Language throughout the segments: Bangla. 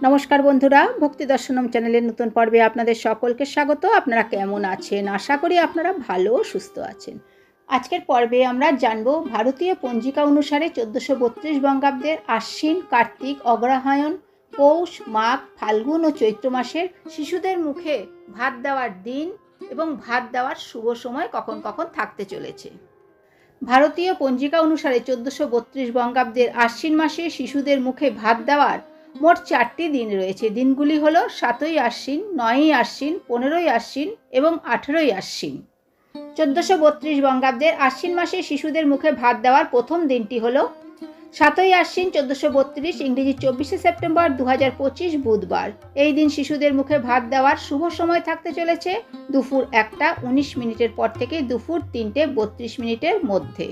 নমস্কার বন্ধুরা, ভক্তি দর্শনম চ্যানেলের নতুন পর্বে আপনাদের সকলকে স্বাগত। আপনারা কেমন আছেন? আশা করি আপনারা ভালো সুস্থ আছেন। আজকের পর্বে আমরা জানব ভারতীয় পঞ্জিকা অনুসারে চোদ্দোশো বত্রিশ বঙ্গাব্দের আশ্বিন, কার্তিক, অগ্রহায়ণ, পৌষ, মাঘ, ফাল্গুন ও চৈত্র মাসের শিশুদের মুখে ভাত দেওয়ার দিন এবং ভাত দেওয়ার শুভ সময় কখন কখন থাকতে চলেছে। ভারতীয় পঞ্জিকা অনুসারে চোদ্দোশো বত্রিশ বঙ্গাব্দের আশ্বিন মাসে শিশুদের মুখে ভাত দেওয়ার মোট চারটি দিন রয়েছে। দিনগুলি হলো সাতই আশ্বিন, নয়ই আশ্বিন, পনেরোই আশ্বিন এবং আঠেরোই আশ্বিন। চোদ্দোশো বত্রিশ বঙ্গাব্দের আশ্বিন মাসে শিশুদের মুখে ভাত দেওয়ার প্রথম দিনটি হলো সাতই আশ্বিন, চোদ্দোশো বত্রিশ, ইংরেজি চব্বিশে সেপ্টেম্বর দু পঁচিশ বুধবার। এই দিন শিশুদের মুখে ভাত দেওয়ার শুভ সময় থাকতে চলেছে দুপুর একটা উনিশ মিনিটের পর থেকে দুপুর তিনটে বত্রিশ মিনিটের মধ্যে।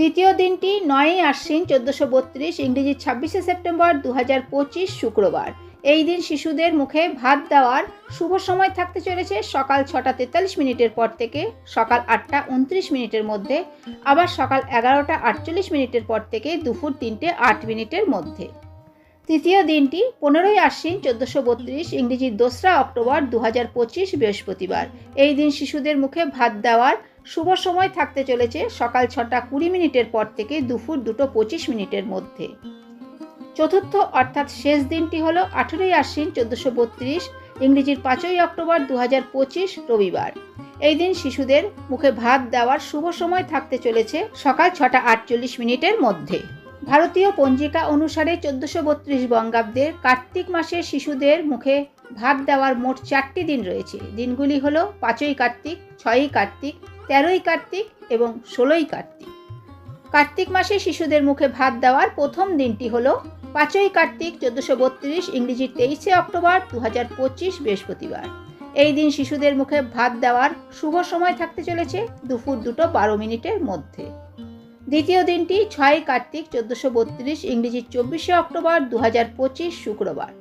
দ্বিতীয় দিনটি নয়ই আশ্বিন চোদ্দোশো বত্রিশ ইংরেজি ছাব্বিশে সেপ্টেম্বর দু হাজার পঁচিশ শুক্রবার। এই দিন শিশুদের মুখে ভাত দেওয়ার শুভ সময় থাকতে চলেছে সকাল ছটা তেতাল্লিশ মিনিটের পর থেকে সকাল আটটা উনত্রিশ মিনিটের মধ্যে, আবার সকাল এগারোটা আটচল্লিশ মিনিটের পর থেকে দুপুর তিনটে আট মিনিটের মধ্যে। তৃতীয় দিনটি পনেরোই আশ্বিন চোদ্দোশো বত্রিশ ইংরেজির দোসরা অক্টোবর দু হাজার পঁচিশ বৃহস্পতিবার। এই দিন শিশুদের মুখে ভাত দেওয়ার শুভ সময় থাকতে চলেছে সকাল ছটা কুড়ি মিনিটের পর থেকে দুপুর দুটো পঁচিশ মিনিটের মধ্যে। চতুর্থ অর্থাৎ শেষ দিনটি হল আঠেরোই আশ্বিন চোদ্দোশো বত্রিশ, ইংরেজির পাঁচই অক্টোবর দু পঁচিশ, রবিবার। এই দিন শিশুদের মুখে ভাত দেওয়ার শুভ সময় থাকতে চলেছে সকাল ছটা আটচল্লিশ মিনিটের মধ্যে। ভারতীয় পঞ্জিকা অনুসারে চোদ্দোশো বত্রিশ বঙ্গাব্দের কার্তিক মাসে শিশুদের মুখে ভাত দেওয়ার মোট চারটি দিন রয়েছে। দিনগুলি হলো পাঁচই কার্তিক, ছয়ই কার্তিক তেরোই কার্তিক এবং ষোলোই কার্তিক। কার্তিক মাসে শিশুদের মুখে ভাত দেওয়ার প্রথম দিনটি হলো পাঁচই কার্তিক চোদ্দোশো বত্রিশ ইংরেজির তেইশে অক্টোবর দু হাজার পঁচিশ বৃহস্পতিবার। এই দিন শিশুদের মুখে ভাত দেওয়ার শুভ সময় থাকতে চলেছে দুপুর দুটো বারো মিনিটের মধ্যে। দ্বিতীয় দিনটি ছয় কার্তিক চোদ্দোশো বত্রিশ ইংরেজির চব্বিশে অক্টোবর দু হাজার পঁচিশ শুক্রবার।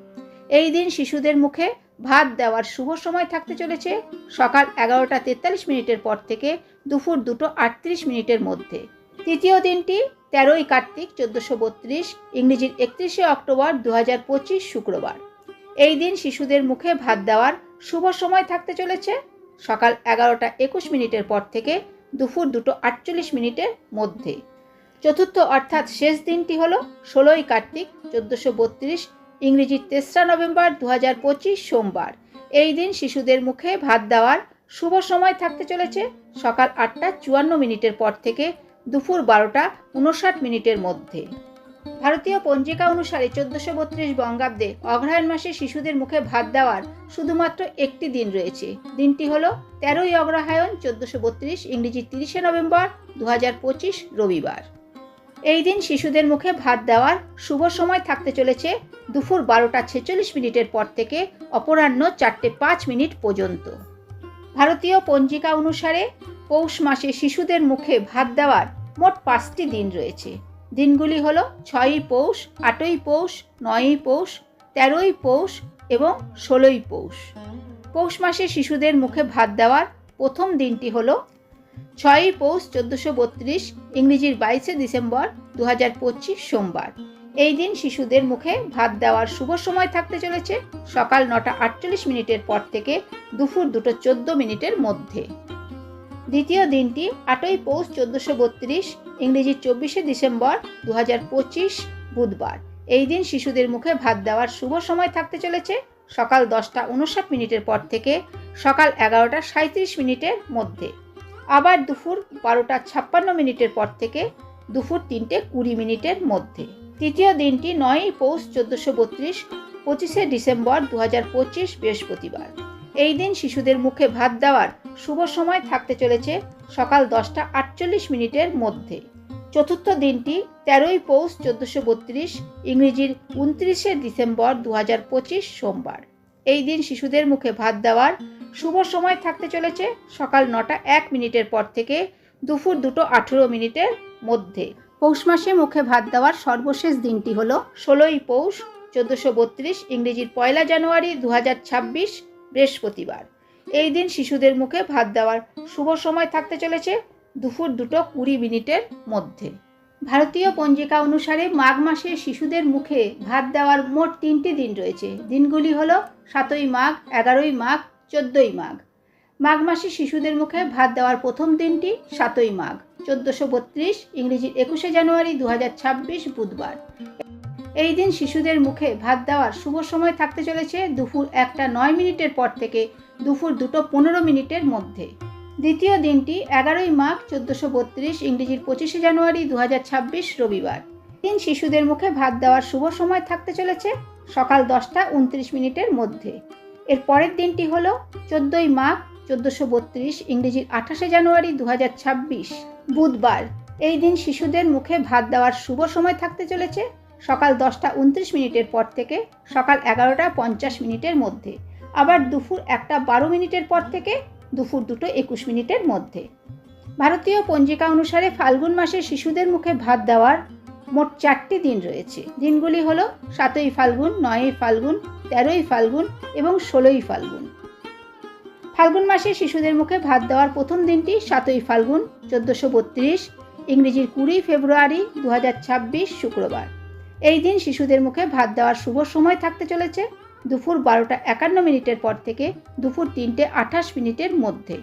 এই দিন শিশুদের মুখে ভাত দেওয়ার শুভ সময় থাকতে চলেছে সকাল এগারোটা তেতাল্লিশ মিনিটের পর থেকে দুপুর দুটো আটত্রিশ মিনিটের মধ্যে। তৃতীয় দিনটি তেরোই কার্তিক চোদ্দোশো বত্রিশ ইংরেজির একত্রিশে অক্টোবর দু হাজার পঁচিশ শুক্রবার। এই দিন শিশুদের মুখে ভাত দেওয়ার শুভ সময় থাকতে চলেছে সকাল এগারোটা একুশ মিনিটের পর থেকে দুপুর দুটো আটচল্লিশ মিনিটের মধ্যে। চতুর্থ অর্থাৎ শেষ দিনটি হল ষোলোই কার্তিক চোদ্দোশো বত্রিশ ইংরেজির তেসরা নভেম্বর দু হাজার পঁচিশ সোমবার। এই দিন শিশুদের মুখে ভাত দেওয়ার শুভ সময় থাকতে চলেছে। সকাল আটটা চুয়ান্ন মিনিটের পর থেকে দুপুর বারোটা উনষাট মিনিটের মধ্যে। ভারতীয় পঞ্জিকা অনুসারে চোদ্দশো বত্রিশ বঙ্গাব্দে অগ্রহায়ণ মাসে শিশুদের মুখে ভাত দেওয়ার শুধুমাত্র একটি দিন রয়েছে। দিনটি হল তেরোই অগ্রহায়ণ চোদ্দশো বত্রিশ ইংরেজি তিরিশে নভেম্বর দু হাজার পঁচিশ রবিবার। এই দিন শিশুদের মুখে ভাত দেওয়ার শুভ সময় থাকতে চলেছে দুপুর বারোটা ছেচল্লিশ মিনিটের পর থেকে অপরাহ্ন চারটে পাঁচ মিনিট পর্যন্ত। ভারতীয় পঞ্জিকা অনুসারে পৌষ মাসে শিশুদের মুখে ভাত দেওয়ার মোট পাঁচটি দিন রয়েছে। দিনগুলি হল ছয়ই পৌষ, আটই পৌষ, নয়ই পৌষ, তেরোই পৌষ এবং ষোলোই পৌষ। পৌষ মাসে শিশুদের মুখে ভাত দেওয়ার প্রথম দিনটি হল ছয়ই পৌষ চোদ্দোশো বত্রিশ, ইংরেজির বাইশে ডিসেম্বর দু হাজার পঁচিশ সোমবার। এই দিন শিশুদের মুখে ভাত দেওয়ার শুভ সময় থাকতে চলেছে সকাল নটা আটচল্লিশ মিনিটের পর থেকে দুপুর দুটো চোদ্দ মিনিটের মধ্যে। দ্বিতীয় দিনটি আটই পৌষ চোদ্দোশো বত্রিশ ইংরেজি চব্বিশে ডিসেম্বর দু হাজার পঁচিশ বুধবার। এই দিন শিশুদের মুখে ভাত দেওয়ার শুভ সময় থাকতে চলেছে সকাল দশটা উনষাট মিনিটের পর থেকে সকাল এগারোটা সাঁত্রিশ মিনিটের মধ্যে। আবার দুপুর বারোটা ছাপ্পান্ন মিনিটের পর থেকে দুপুর তিনটে কুড়ি মিনিটের মধ্যে। তৃতীয় দিনটি নয়ই পৌষ চোদ্দোশো বত্রিশ, পঁচিশে ডিসেম্বর দু পঁচিশ বৃহস্পতিবার। এই দিন শিশুদের মুখে ভাত দেওয়ার শুভ সময় থাকতে চলেছে সকাল দশটা আটচল্লিশ মিনিটের মধ্যে। চতুর্থ দিনটি তেরোই পৌষ চোদ্দোশো বত্রিশ, ইংরেজির উনত্রিশে ডিসেম্বর দু হাজার পঁচিশ সোমবার। এই দিন শিশুদের মুখে ভাত দেওয়ার শুভ সময় থাকতে চলেছে সকাল নটা এক মিনিটের পর থেকে দুপুর দুটো আঠেরো মিনিটের মধ্যে। পৌষ মাসে মুখে ভাত দেওয়ার সর্বশেষ দিনটি হলো ষোলোই পৌষ চোদ্দোশো বত্রিশ ইংরেজির পয়লা জানুয়ারি দু হাজার ছাব্বিশ বৃহস্পতিবার। এই দিন শিশুদের মুখে ভাত দেওয়ার শুভ সময় থাকতে চলেছে দুপুর দুটো কুড়ি মিনিটের মধ্যে। ভারতীয় পঞ্জিকা অনুসারে মাঘ মাসে শিশুদের মুখে ভাত দেওয়ার মোট তিনটি দিন রয়েছে। দিনগুলি হলো সাতই মাঘ, এগারোই মাঘ, চোদ্দোই মাঘ। মাঘ মাসে শিশুদের মুখে ভাত দেওয়ার প্রথম দিনটি সাতই মাঘ, চোদ্দোশো বত্রিশ ইংরেজির একুশে জানুয়ারি দু বুধবার। এই দিন শিশুদের মুখে ভাত দেওয়ার শুভ সময় থাকতে চলেছে দুপুর একটা নয় মিনিটের পর থেকে দুপুর দুটো পনেরো মিনিটের মধ্যে। দ্বিতীয় দিনটি এগারোই মাঘ চোদ্দোশো বত্রিশ ইংরেজির পঁচিশে জানুয়ারি দু রবিবার। দিন শিশুদের মুখে ভাত দেওয়ার শুভ সময় থাকতে চলেছে সকাল দশটা উনত্রিশ মিনিটের মধ্যে। এর পরের দিনটি হল চোদ্দোই মাঘ চোদ্দোশো বত্রিশ ইংরেজির আঠাশে জানুয়ারি দু বুধবার। এই দিন শিশুদের মুখে ভাত দেওয়ার শুভ সময় থাকতে চলেছে সকাল দশটা উনত্রিশ মিনিটের পর থেকে সকাল এগারোটা পঞ্চাশ মিনিটের মধ্যে। আবার দুপুর একটা বারো মিনিটের পর থেকে দুপুর দুটো একুশ মিনিটের মধ্যে। ভারতীয় পঞ্জিকা অনুসারে ফাল্গুন মাসে শিশুদের মুখে ভাত দেওয়ার মোট চারটি দিন রয়েছে। দিনগুলি হলো সাতই ফাল্গুন, নয়ই ফাল্গুন, তেরোই ফাল্গুন এবং ষোলোই ফাল্গুন। ফাল্গুন মাসে শিশুদের মুখে ভাত দেওয়ার প্রথম দিনটি সাতই ফাল্গুন, চোদ্দোশো বত্রিশ, ইংরেজির কুড়ি ফেব্রুয়ারি দু হাজার ছাব্বিশ শুক্রবার। এই দিন শিশুদের মুখে ভাত দেওয়ার শুভ সময় থাকতে চলেছে। দুপুর বারোটা একান্ন মিনিটের পর থেকে দুপুর তিনটে আঠাশ মিনিটের মধ্যে।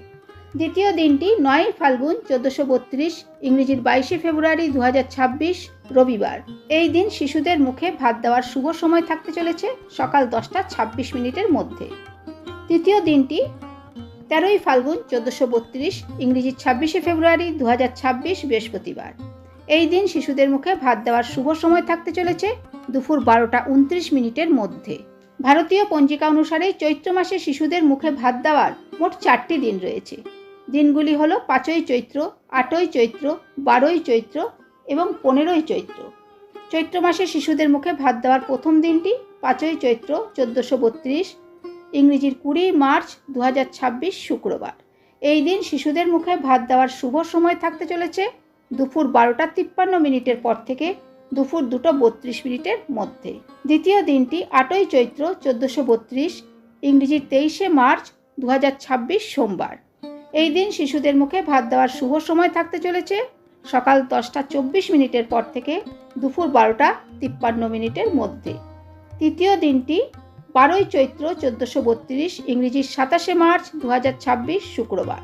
দ্বিতীয় দিনটি নয় ফাল্গুন চোদ্দোশো বত্রিশ, ইংরেজির বাইশে ফেব্রুয়ারি দু হাজার ছাব্বিশ, রবিবার। এই দিন শিশুদের মুখে ভাত দেওয়ার শুভ সময় থাকতে চলেছে সকাল দশটা ছাব্বিশ মিনিটের মধ্যে। তৃতীয় দিনটি তেরোই ফাল্গুন চোদ্দোশো বত্রিশ, ইংরেজির ছাব্বিশে ফেব্রুয়ারি দু হাজার ছাব্বিশ, বৃহস্পতিবার। এই দিন শিশুদের মুখে ভাত দেওয়ার শুভ সময় থাকতে চলেছে দুপুর বারোটা উনত্রিশ মিনিটের মধ্যে। ভারতীয় পঞ্জিকা অনুসারে চৈত্র মাসে শিশুদের মুখে ভাত দেওয়ার মোট চারটি দিন রয়েছে। দিনগুলি হল পাঁচই চৈত্র, আটই চৈত্র, বারোই চৈত্র এবং পনেরোই চৈত্র। চৈত্র মাসে শিশুদের মুখে ভাত দেওয়ার প্রথম দিনটি পাঁচই চৈত্র, চোদ্দোশো বত্রিশ, ইংরেজির কুড়ি মার্চ দু হাজার ছাব্বিশ শুক্রবার। এই দিন শিশুদের মুখে ভাত দেওয়ার শুভ সময় থাকতে চলেছে। দুপুর বারোটা তিপ্পান্ন মিনিটের পর থেকে দুপুর দুটো বত্রিশ মিনিটের মধ্যে। দ্বিতীয় দিনটি আটই চৈত্র চোদ্দোশো বত্রিশ, ইংরেজির তেইশে মার্চ দু হাজার ছাব্বিশ সোমবার। এই দিন শিশুদের মুখে ভাত দেওয়ার শুভ সময় থাকতে চলেছে। সকাল দশটা চব্বিশ মিনিটের পর থেকে দুপুর বারোটা তিপ্পান্ন মিনিটের মধ্যে। তৃতীয় দিনটি বারোই চৈত্র চোদ্দোশো বত্রিশ, ইংরেজির সাতাশে মার্চ দু হাজার ছাব্বিশ শুক্রবার।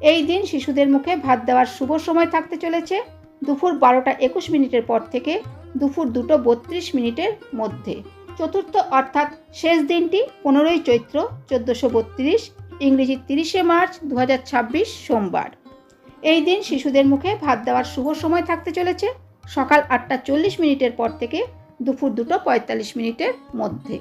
এই দিন শিশুদের মুখে ভাত দেওয়ার শুভ সময় থাকতে চলেছে। দুপুর বারোটা একুশ মিনিটের পর থেকে দুপুর দুটো বত্রিশ মিনিটের মধ্যে। চতুর্থ অর্থাৎ শেষ দিনটি পনেরোই চৈত্র চোদ্দোশো বত্রিশ, ইংরেজি তিরিশে মার্চ দু হাজার ছাব্বিশ সোমবার। এই দিন শিশুদের মুখে ভাত দেওয়ার শুভ সময় থাকতে চলেছে। সকাল আটটা চল্লিশ মিনিটের পর থেকে দুপুর দুটো পঁয়তাল্লিশ মিনিটের মধ্যে।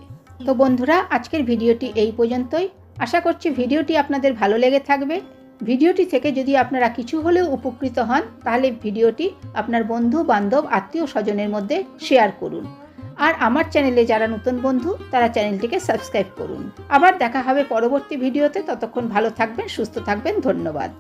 তো বন্ধুরা, আজকের ভিডিওটি এই পর্যন্তই। আশা করছি ভিডিওটি আপনাদের ভালো লেগে থাকবে। ভিডিওটি থেকে যদি আপনারা কিছু হলেও উপকৃত হন, তাহলে ভিডিওটি আপনার বন্ধু, বান্ধব, আত্মীয় স্বজনের মধ্যে শেয়ার করুন। আর আমার চ্যানেলে যারা নতুন বন্ধু, তারা চ্যানেলটিকে সাবস্ক্রাইব করুন। আবার দেখা হবে পরবর্তী ভিডিওতে। ততক্ষণ ভালো থাকবেন, সুস্থ থাকবেন। ধন্যবাদ।